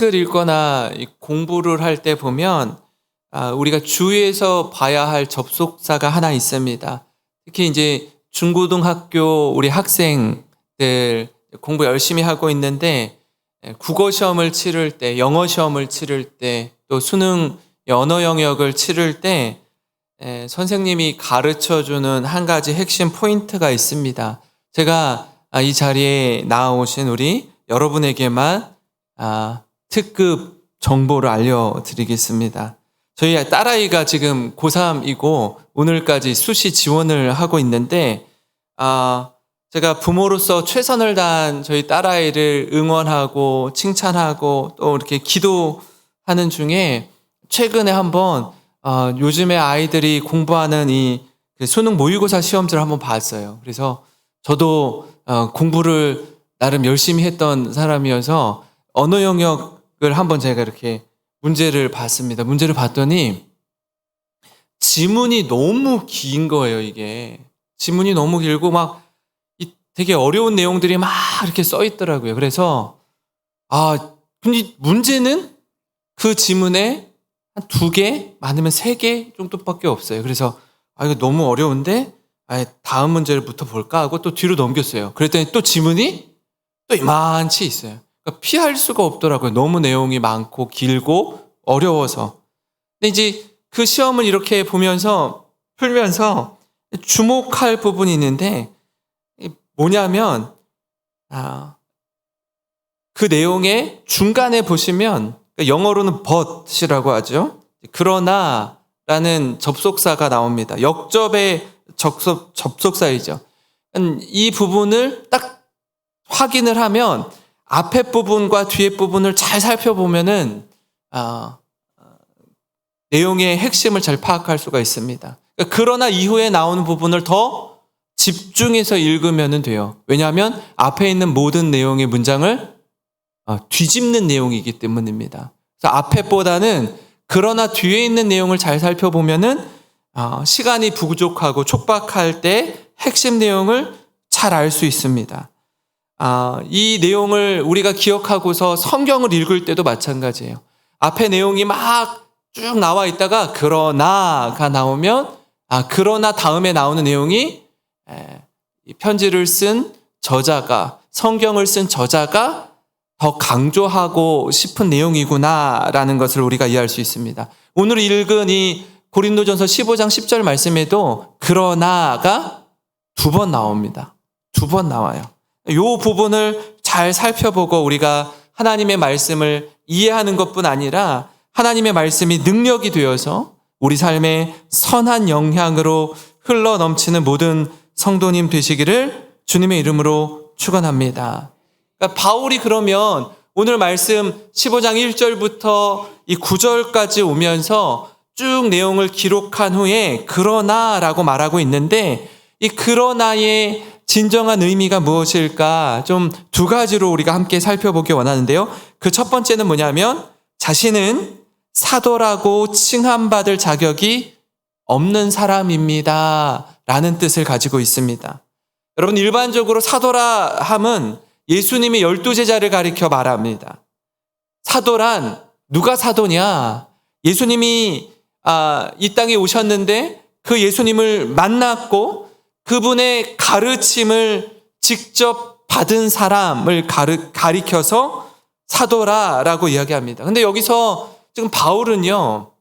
책을 읽거나 이 공부를 할 때 보면 아, 우리가 주위에서 봐야 할 접속사가 하나 있습니다. 특히 이제 중고등학교 우리 학생들 공부 열심히 하고 있는데 예, 국어 시험을 치를 때, 영어 시험을 치를 때, 또 수능 언어 영역을 치를 때 에, 선생님이 가르쳐 주는 한 가지 핵심 포인트가 있습니다. 제가 아, 이 자리에 나오신 우리 여러분에게만 아, 특급 정보를 알려드리겠습니다. 저희 딸아이가 지금 고3이고 오늘까지 수시 지원을 하고 있는데 아, 제가 부모로서 최선을 다한 저희 딸아이를 응원하고 칭찬하고 또 이렇게 기도하는 중에 최근에 한번 어, 요즘에 아이들이 공부하는 이그 수능 모의고사 시험지를 한번 봤어요. 그래서 저도 어, 공부를 나름 열심히 했던 사람이어서 언어 영역 을 한번 제가 이렇게 문제를 봤습니다. 문제를 봤더니 지문이 너무 긴 거예요, 이게. 지문이 너무 길고 막이 되게 어려운 내용들이 막 이렇게 써 있더라고요. 그래서 아, 근데 문제는 그 지문에 한 두 개, 많으면 세 개 정도밖에 없어요. 그래서 아, 이거 너무 어려운데 아, 다음 문제를부터 볼까 하고 또 뒤로 넘겼어요. 그랬더니 또 지문이 또 이만치 있어요. 그러니까 피할 수가 없더라고요. 너무 내용이 많고 길고 어려워서. 근데 이제 그 시험을 이렇게 보면서 풀면서 주목할 부분이 있는데 뭐냐면 아, 그 내용의 중간에 보시면 그러니까 영어로는 but이라고 하죠. 그러나 라는 접속사가 나옵니다. 역접의 접속, 접속사이죠. 이 부분을 딱 확인을 하면 앞에 부분과 뒤에 부분을 잘 살펴보면은 아, 내용의 핵심을 잘 파악할 수가 있습니다. 그러니까 그러나 이후에 나오는 부분을 더 집중해서 읽으면 돼요. 왜냐하면 앞에 있는 모든 내용의 문장을 어, 뒤집는 내용이기 때문입니다. 그래서 앞에보다는 그러나 뒤에 있는 내용을 잘 살펴보면은 어, 시간이 부족하고 촉박할 때 핵심 내용을 잘 알 수 있습니다. 아, 이 내용을 우리가 기억하고서 성경을 읽을 때도 마찬가지예요. 앞에 내용이 막 쭉 나와 있다가 그러나가 나오면 아 그러나 다음에 나오는 내용이 에, 편지를 쓴 저자가 성경을 쓴 저자가 더 강조하고 싶은 내용이구나라는 것을 우리가 이해할 수 있습니다. 오늘 읽은 이 고린도전서 15장 10절 말씀에도 그러나가 두 번 나옵니다. 두 번 나와요. 이 부분을 잘 살펴보고 우리가 하나님의 말씀을 이해하는 것뿐 아니라 하나님의 말씀이 능력이 되어서 우리 삶에 선한 영향으로 흘러 넘치는 모든 성도님 되시기를 주님의 이름으로 축원합니다. 그러니까 바울이 그러면 오늘 말씀 15장 1절부터 이 9절까지 오면서 쭉 내용을 기록한 후에 그러나라고 말하고 있는데 이 그러나의 진정한 의미가 무엇일까 좀 두 가지로 우리가 함께 살펴보기 원하는데요. 그 첫 번째는 뭐냐면 자신은 사도라고 칭함받을 자격이 없는 사람입니다. 라는 뜻을 가지고 있습니다. 여러분, 일반적으로 사도라 함은 예수님이 열두 제자를 가리켜 말합니다. 사도란 누가 사도냐? 예수님이 아, 이 땅에 오셨는데 그 예수님을 만났고 그분의 가르침을 직접 받은 사람을 가르, 가리켜서 사도라라고 이야기합니다. 근데 여기서 지금 바울은요,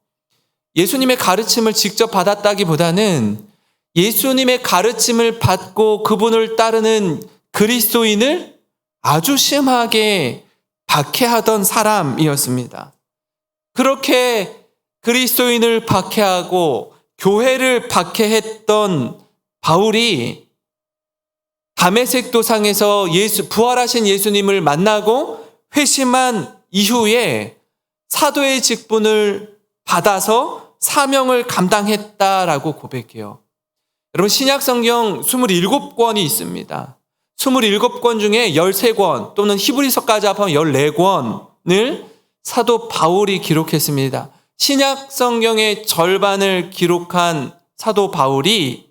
예수님의 가르침을 직접 받았다기보다는 예수님의 가르침을 받고 그분을 따르는 그리스도인을 아주 심하게 박해하던 사람이었습니다. 그렇게 그리스도인을 박해하고 교회를 박해했던 바울이 담에색 도상에서 예수 부활하신 예수님을 만나고 회심한 이후에 사도의 직분을 받아서 사명을 감당했다라고 고백해요. 여러분 신약 성경 27권이 있습니다. 27권 중에 13권 또는 히브리서까지 합하면 14권을 사도 바울이 기록했습니다. 신약 성경의 절반을 기록한 사도 바울이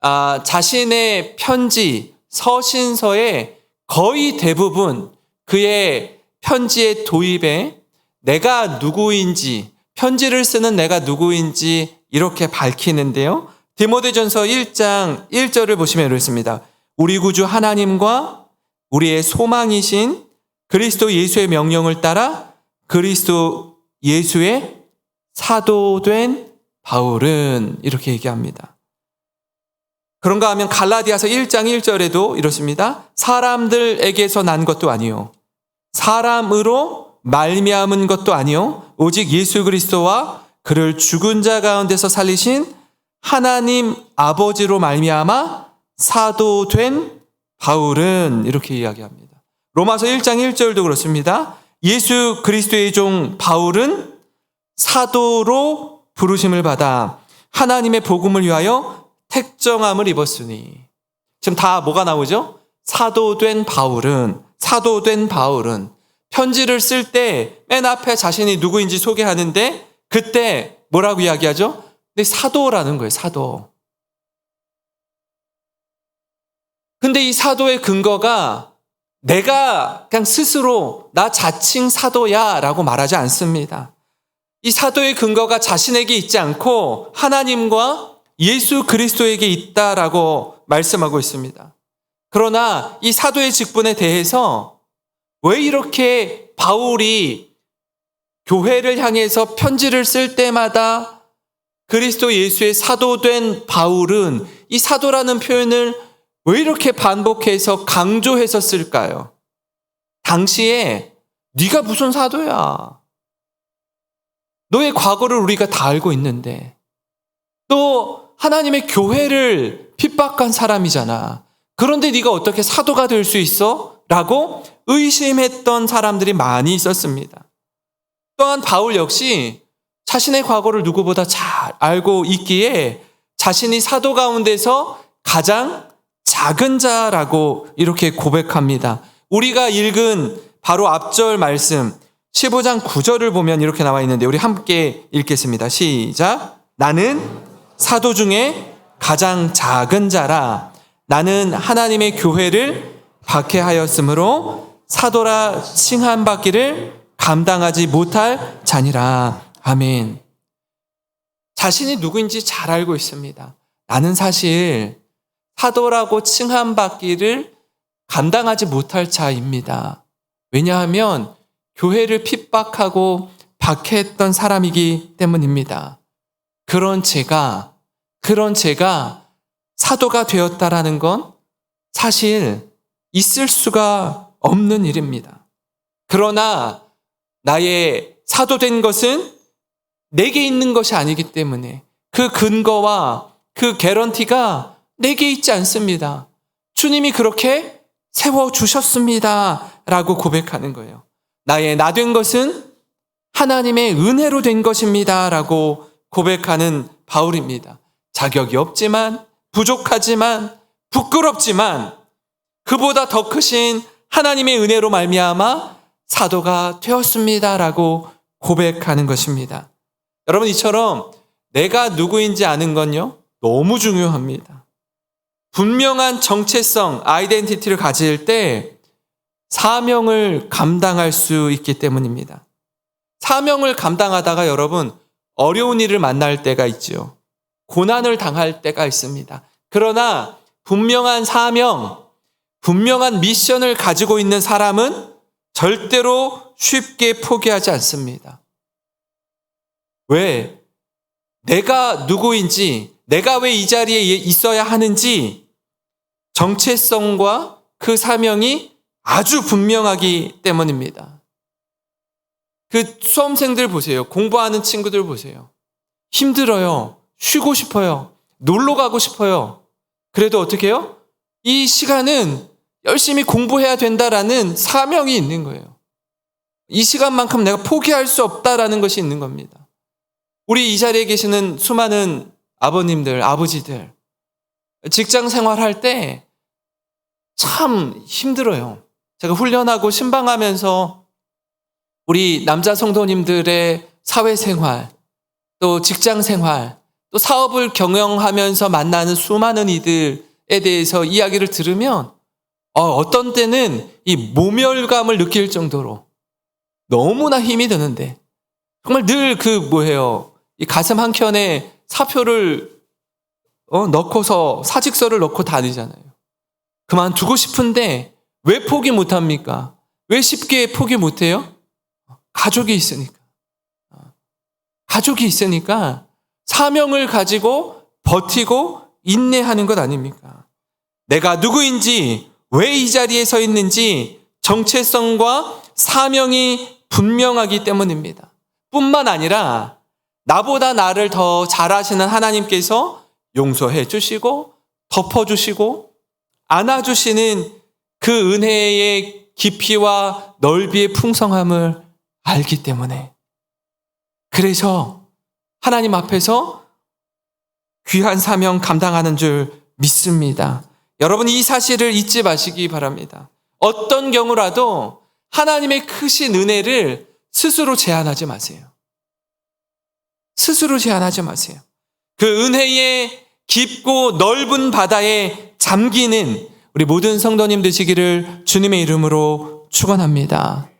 아, 자신의 편지, 서신서의 거의 대부분 그의 편지의 도입에 내가 누구인지, 편지를 쓰는 내가 누구인지 이렇게 밝히는데요. 디모데전서 1장 1절을 보시면 이렇습니다. 우리 구주 하나님과 우리의 소망이신 그리스도 예수의 명령을 따라 그리스도 예수의 사도된 바울은 이렇게 얘기합니다. 그런가 하면 갈라디아서 1장 1절에도 이렇습니다. 사람들에게서 난 것도 아니요. 사람으로 말미암은 것도 아니요. 오직 예수 그리스도와 그를 죽은 자 가운데서 살리신 하나님 아버지로 말미암아 사도 된 바울은 이렇게 이야기합니다. 로마서 1장 1절도 그렇습니다. 예수 그리스도의 종 바울은 사도로 부르심을 받아 하나님의 복음을 위하여 택정함을 입었으니 지금 다 뭐가 나오죠? 사도된 바울은 사도된 바울은 편지를 쓸 때 맨 앞에 자신이 누구인지 소개하는데 그때 뭐라고 이야기하죠? 근데 사도라는 거예요, 사도. 근데 이 사도의 근거가 내가 그냥 스스로 나 자칭 사도야 라고 말하지 않습니다. 이 사도의 근거가 자신에게 있지 않고 하나님과 예수 그리스도에게 있다라고 말씀하고 있습니다. 그러나 이 사도의 직분에 대해서 왜 이렇게 바울이 교회를 향해서 편지를 쓸 때마다 그리스도 예수의 사도된 바울은 이 사도라는 표현을 왜 이렇게 반복해서 강조해서 쓸까요? 당시에 네가 무슨 사도야? 너의 과거를 우리가 다 알고 있는데 또 하나님의 교회를 핍박한 사람이잖아. 그런데 네가 어떻게 사도가 될 수 있어? 라고 의심했던 사람들이 많이 있었습니다. 또한 바울 역시 자신의 과거를 누구보다 잘 알고 있기에 자신이 사도 가운데서 가장 작은 자라고 이렇게 고백합니다. 우리가 읽은 바로 앞절 말씀 15장 9절을 보면 이렇게 나와 있는데 우리 함께 읽겠습니다. 시작. 나는 사도 중에 가장 작은 자라 나는 하나님의 교회를 박해하였으므로 사도라 칭함받기를 감당하지 못할 자니라. 아멘. 자신이 누구인지 잘 알고 있습니다. 나는 사실 사도라고 칭함 받기를 감당하지 못할 자입니다. 왜냐하면 교회를 핍박하고 박해했던 사람이기 때문입니다. 그런 제가, 그런 제가 사도가 되었다라는 건 사실 있을 수가 없는 일입니다. 그러나 나의 사도된 것은 내게 있는 것이 아니기 때문에 그 근거와 그 개런티가 내게 있지 않습니다. 주님이 그렇게 세워주셨습니다. 라고 고백하는 거예요. 나의 나 된 것은 하나님의 은혜로 된 것입니다. 라고 고백하는 바울입니다. 자격이 없지만, 부족하지만, 부끄럽지만, 그보다 더 크신 하나님의 은혜로 말미암아 사도가 되었습니다. 라고 고백하는 것입니다. 여러분, 이처럼 내가 누구인지 아는 건요, 너무 중요합니다. 분명한 정체성, 아이덴티티를 가질 때 사명을 감당할 수 있기 때문입니다. 사명을 감당하다가 여러분 어려운 일을 만날 때가 있지요. 고난을 당할 때가 있습니다. 그러나 분명한 사명, 분명한 미션을 가지고 있는 사람은 절대로 쉽게 포기하지 않습니다. 왜? 내가 누구인지, 내가 왜 이 자리에 있어야 하는지 정체성과 그 사명이 아주 분명하기 때문입니다. 그 수험생들 보세요. 공부하는 친구들 보세요. 힘들어요. 쉬고 싶어요. 놀러 가고 싶어요. 그래도 어떻게 해요? 이 시간은 열심히 공부해야 된다라는 사명이 있는 거예요. 이 시간만큼 내가 포기할 수 없다라는 것이 있는 겁니다. 우리 이 자리에 계시는 수많은 아버님들, 아버지들, 직장 생활할 때 참 힘들어요. 제가 훈련하고 신방하면서 우리 남자 성도님들의 사회생활, 또 직장 생활, 또 사업을 경영하면서 만나는 수많은 이들에 대해서 이야기를 들으면 어, 어떤 때는 이 모멸감을 느낄 정도로 너무나 힘이 드는데 정말 늘 그 뭐예요? 이 가슴 한 켠에 사표를 어, 넣고서 사직서를 넣고 다니잖아요. 그만두고 싶은데 왜 포기 못합니까? 왜 쉽게 포기 못해요? 가족이 있으니까. 가족이 있으니까 사명을 가지고 버티고 인내하는 것 아닙니까? 내가 누구인지 왜 이 자리에 서 있는지 정체성과 사명이 분명하기 때문입니다. 뿐만 아니라 나보다 나를 더 잘하시는 하나님께서 용서해 주시고 덮어 주시고 안아 주시는 그 은혜의 깊이와 넓이의 풍성함을 알기 때문에 그래서 하나님 앞에서 귀한 사명 감당하는 줄 믿습니다. 여러분 이 사실을 잊지 마시기 바랍니다. 어떤 경우라도 하나님의 크신 은혜를 스스로 제한하지 마세요. 스스로 제한하지 마세요. 그 은혜의 깊고 넓은 바다에 잠기는 우리 모든 성도님 되시기를 주님의 이름으로 축원합니다.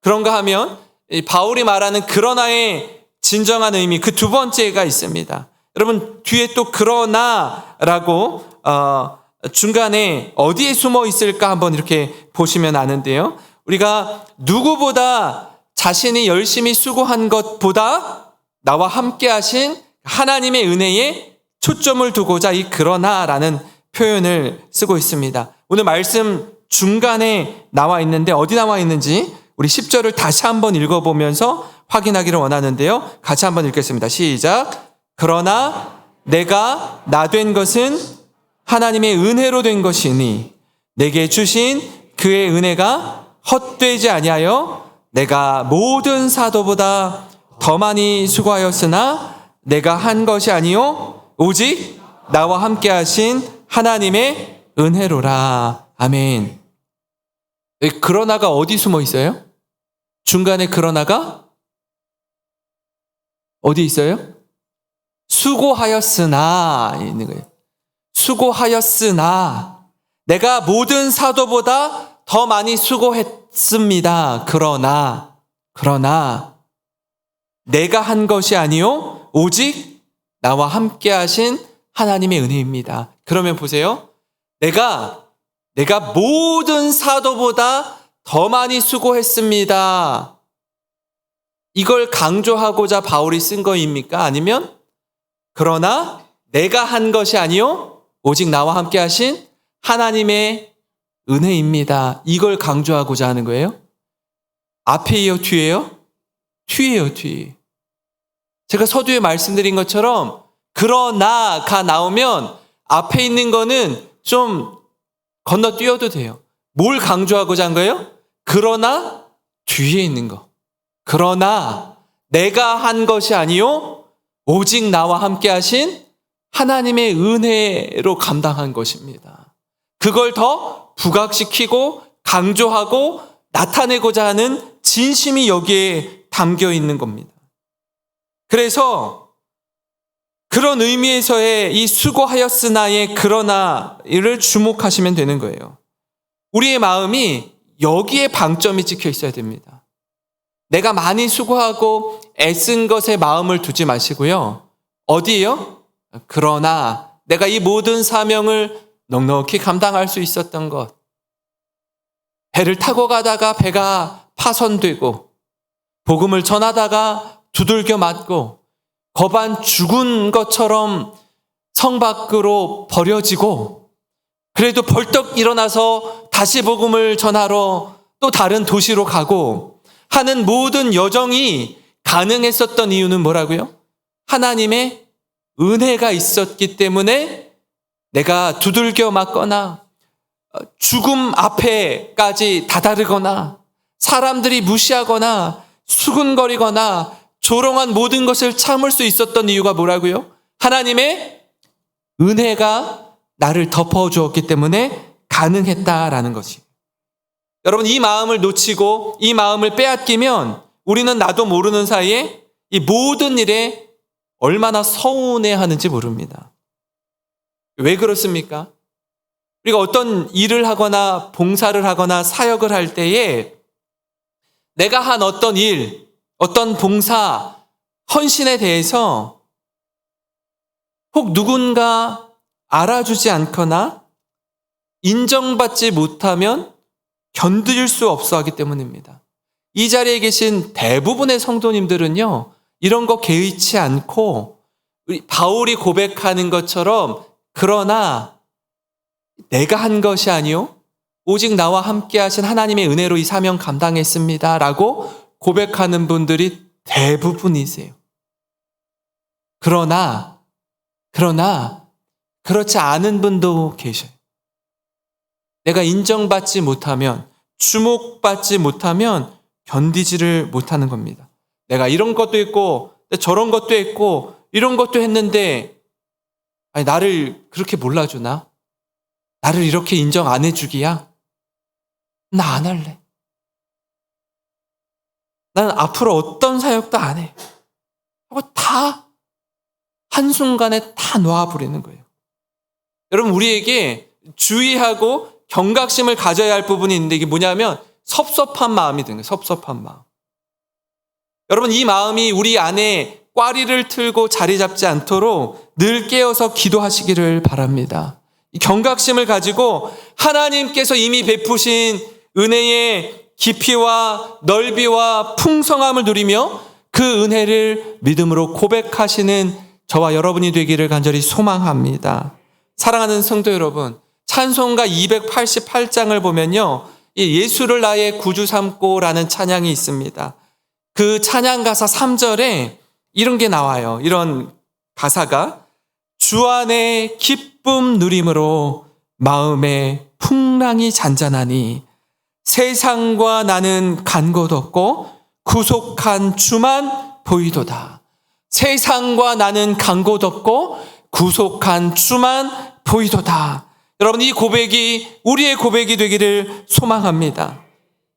그런가 하면 이 바울이 말하는 그러나의 진정한 의미 그 두 번째가 있습니다. 여러분 뒤에 또 그러나라고 어, 중간에 어디에 숨어 있을까 한번 이렇게 보시면 아는데요. 우리가 누구보다 자신이 열심히 수고한 것보다 나와 함께 하신 하나님의 은혜에 초점을 두고자 이 그러나라는 표현을 쓰고 있습니다. 오늘 말씀 중간에 나와 있는데 어디 나와 있는지 우리 10절을 다시 한번 읽어보면서 확인하기를 원하는데요. 같이 한번 읽겠습니다. 시작. 그러나 내가 나 된 것은 하나님의 은혜로 된 것이니 내게 주신 그의 은혜가 헛되지 아니하여 내가 모든 사도보다 더 많이 수고하였으나 내가 한 것이 아니요 오직 나와 함께 하신 하나님의 은혜로라. 아멘. 그러나가 어디 숨어 있어요? 중간에 그러나가 어디 있어요? 수고하였으나 있는 거예요. 수고하였으나 내가 모든 사도보다 더 많이 수고했습니다. 그러나 그러나 내가 한 것이 아니요 오직 나와 함께 하신 하나님의 은혜입니다. 그러면 보세요. 내가 내가 모든 사도보다 더 많이 수고했습니다. 이걸 강조하고자 바울이 쓴 거입니까? 아니면 그러나 내가 한 것이 아니요 오직 나와 함께 하신 하나님의 은혜입니다. 이걸 강조하고자 하는 거예요. 앞에요, 뒤에요? 뒤에요, 뒤. 제가 서두에 말씀드린 것처럼 그러나가 나오면 앞에 있는 거는 좀 건너뛰어도 돼요. 뭘 강조하고자 한 거예요? 그러나 뒤에 있는 거. 그러나 내가 한 것이 아니요 오직 나와 함께 하신 하나님의 은혜로 감당한 것입니다. 그걸 더 부각시키고 강조하고 나타내고자 하는 진심이 여기에 담겨 있는 겁니다. 그래서 그런 의미에서의 이 수고하였으나의 그러나를 주목하시면 되는 거예요. 우리의 마음이 여기에 방점이 찍혀 있어야 됩니다. 내가 많이 수고하고 애쓴 것에 마음을 두지 마시고요. 어디에요? 그러나 내가 이 모든 사명을 넉넉히 감당할 수 있었던 것. 배를 타고 가다가 배가 파손되고 복음을 전하다가 두들겨 맞고 거반 죽은 것처럼 성 밖으로 버려지고 그래도 벌떡 일어나서 다시 복음을 전하러 또 다른 도시로 가고 하는 모든 여정이 가능했었던 이유는 뭐라고요? 하나님의 은혜가 있었기 때문에 내가 두들겨 맞거나 죽음 앞에까지 다다르거나 사람들이 무시하거나 수근거리거나 조롱한 모든 것을 참을 수 있었던 이유가 뭐라고요? 하나님의 은혜가 나를 덮어주었기 때문에 가능했다라는 것이. 여러분, 이 마음을 놓치고 이 마음을 빼앗기면 우리는 나도 모르는 사이에 이 모든 일에 얼마나 서운해 하는지 모릅니다. 왜 그렇습니까? 우리가 어떤 일을 하거나 봉사를 하거나 사역을 할 때에 내가 한 어떤 일, 어떤 봉사, 헌신에 대해서 혹 누군가 알아주지 않거나 인정받지 못하면 견딜 수 없어 하기 때문입니다. 이 자리에 계신 대부분의 성도님들은요, 이런 거 개의치 않고 바울이 고백하는 것처럼 그러나 내가 한 것이 아니요 오직 나와 함께 하신 하나님의 은혜로 이 사명 감당했습니다 라고 고백하는 분들이 대부분이세요. 그러나 그러나 그렇지 않은 분도 계셔요. 내가 인정받지 못하면 주목받지 못하면 견디지를 못하는 겁니다. 내가 이런 것도 있고 저런 것도 했고 이런 것도 했는데 아니 나를 그렇게 몰라주나? 나를 이렇게 인정 안 해주기야? 나 안 할래. 난 앞으로 어떤 사역도 안 해. 하고 다 한순간에 다 놓아버리는 거예요. 여러분, 우리에게 주의하고 경각심을 가져야 할 부분이 있는데 이게 뭐냐면 섭섭한 마음이 드는 거예요. 섭섭한 마음. 여러분, 이 마음이 우리 안에 꽈리를 틀고 자리 잡지 않도록 늘 깨어서 기도하시기를 바랍니다. 이 경각심을 가지고 하나님께서 이미 베푸신 은혜의 깊이와 넓이와 풍성함을 누리며 그 은혜를 믿음으로 고백하시는 저와 여러분이 되기를 간절히 소망합니다. 사랑하는 성도 여러분, 찬송가 288장을 보면요. 이 예수를 나의 구주 삼고라는 찬양이 있습니다. 그 찬양 가사 3절에 이런 게 나와요. 이런 가사가 주 안에 기쁨 누림으로 마음에 풍랑이 잔잔하니 세상과 나는 간 곳 없고 구속한 주만 보이도다. 세상과 나는 간 곳 없고 구속한 주만 보이도다. 여러분 이 고백이 우리의 고백이 되기를 소망합니다.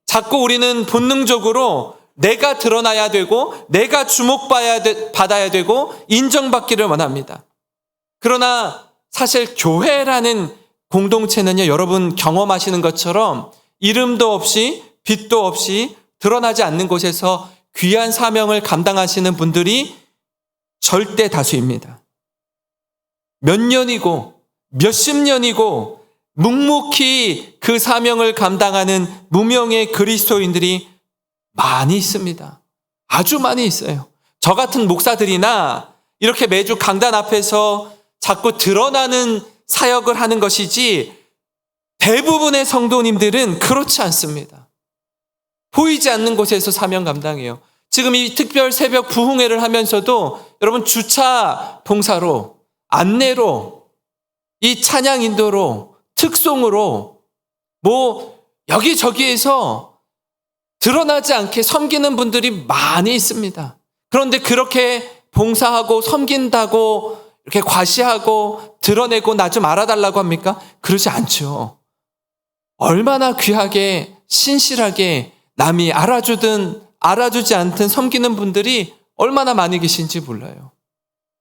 자꾸 우리는 본능적으로 내가 드러나야 되고 내가 주목받아야 되고 인정받기를 원합니다. 그러나 사실 교회라는 공동체는요, 여러분 경험하시는 것처럼 이름도 없이 빛도 없이 드러나지 않는 곳에서 귀한 사명을 감당하시는 분들이 절대 다수입니다. 몇 년이고 몇십 년이고 묵묵히 그 사명을 감당하는 무명의 그리스도인들이 많이 있습니다. 아주 많이 있어요. 저 같은 목사들이나 이렇게 매주 강단 앞에서 자꾸 드러나는 사역을 하는 것이지 대부분의 성도님들은 그렇지 않습니다. 보이지 않는 곳에서 사명 감당해요. 지금 이 특별 새벽 부흥회를 하면서도 여러분 주차 봉사로 안내로 이 찬양 인도로 특송으로 뭐 여기저기에서 드러나지 않게 섬기는 분들이 많이 있습니다. 그런데 그렇게 봉사하고 섬긴다고 이렇게 과시하고 드러내고 나 좀 알아달라고 합니까? 그러지 않죠. 얼마나 귀하게 신실하게 남이 알아주든 알아주지 않든 섬기는 분들이 얼마나 많이 계신지 몰라요.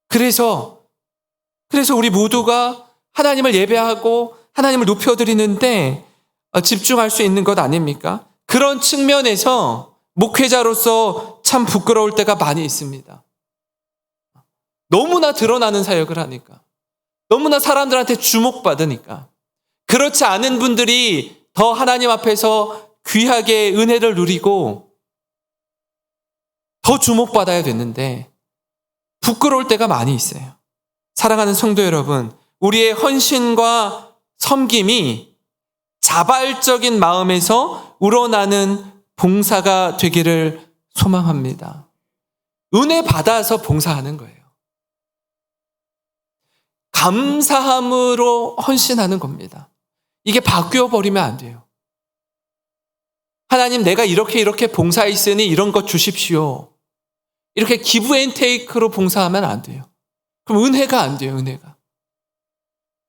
그래서 그래서 우리 모두가 하나님을 예배하고 하나님을 높여드리는데 집중할 수 있는 것 아닙니까? 그런 측면에서 목회자로서 참 부끄러울 때가 많이 있습니다. 너무나 드러나는 사역을 하니까. 너무나 사람들한테 주목받으니까. 그렇지 않은 분들이 더 하나님 앞에서 귀하게 은혜를 누리고 더 주목받아야 되는데 부끄러울 때가 많이 있어요. 사랑하는 성도 여러분, 우리의 헌신과 섬김이 자발적인 마음에서 우러나는 봉사가 되기를 소망합니다. 은혜 받아서 봉사하는 거예요. 감사함으로 헌신하는 겁니다. 이게 바뀌어 버리면 안 돼요. 하나님, 내가 이렇게 이렇게 봉사했으니 이런 것 주십시오. 이렇게 기브 앤 테이크로 봉사하면 안 돼요. 그럼 은혜가 안 돼요, 은혜가.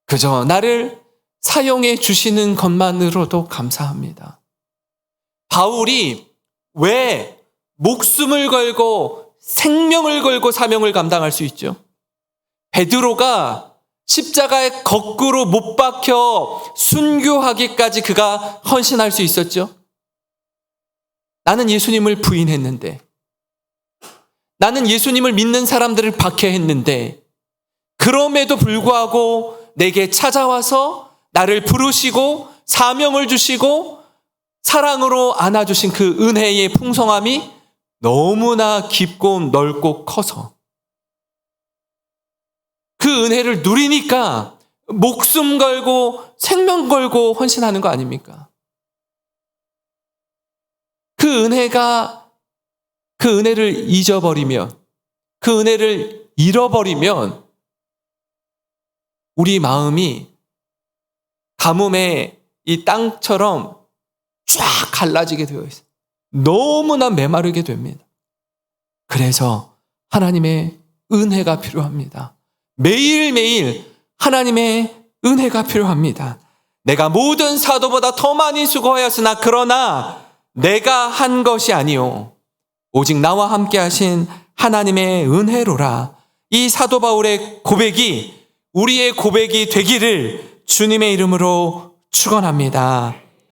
그저 나를 사용해 주시는 것만으로도 감사합니다. 바울이 왜 목숨을 걸고 생명을 걸고 사명을 감당할 수 있죠? 베드로가 십자가에 거꾸로 못 박혀 순교하기까지 그가 헌신할 수 있었죠? 나는 예수님을 부인했는데, 나는 예수님을 믿는 사람들을 박해했는데, 그럼에도 불구하고 내게 찾아와서 나를 부르시고 사명을 주시고 사랑으로 안아주신 그 은혜의 풍성함이 너무나 깊고 넓고 커서 그 은혜를 누리니까 목숨 걸고 생명 걸고 헌신하는 거 아닙니까? 그 은혜가 그 은혜를 잊어버리면 그 은혜를 잃어버리면 우리 마음이 가뭄의 이 땅처럼 쫙 갈라지게 되어 있어요. 너무나 메마르게 됩니다. 그래서 하나님의 은혜가 필요합니다. 매일매일 하나님의 은혜가 필요합니다. 내가 모든 사도보다 더 많이 수고하였으나 그러나 내가 한 것이 아니요 오직 나와 함께 하신 하나님의 은혜로라. 이 사도 바울의 고백이 우리의 고백이 되기를 주님의 이름으로 축원합니다.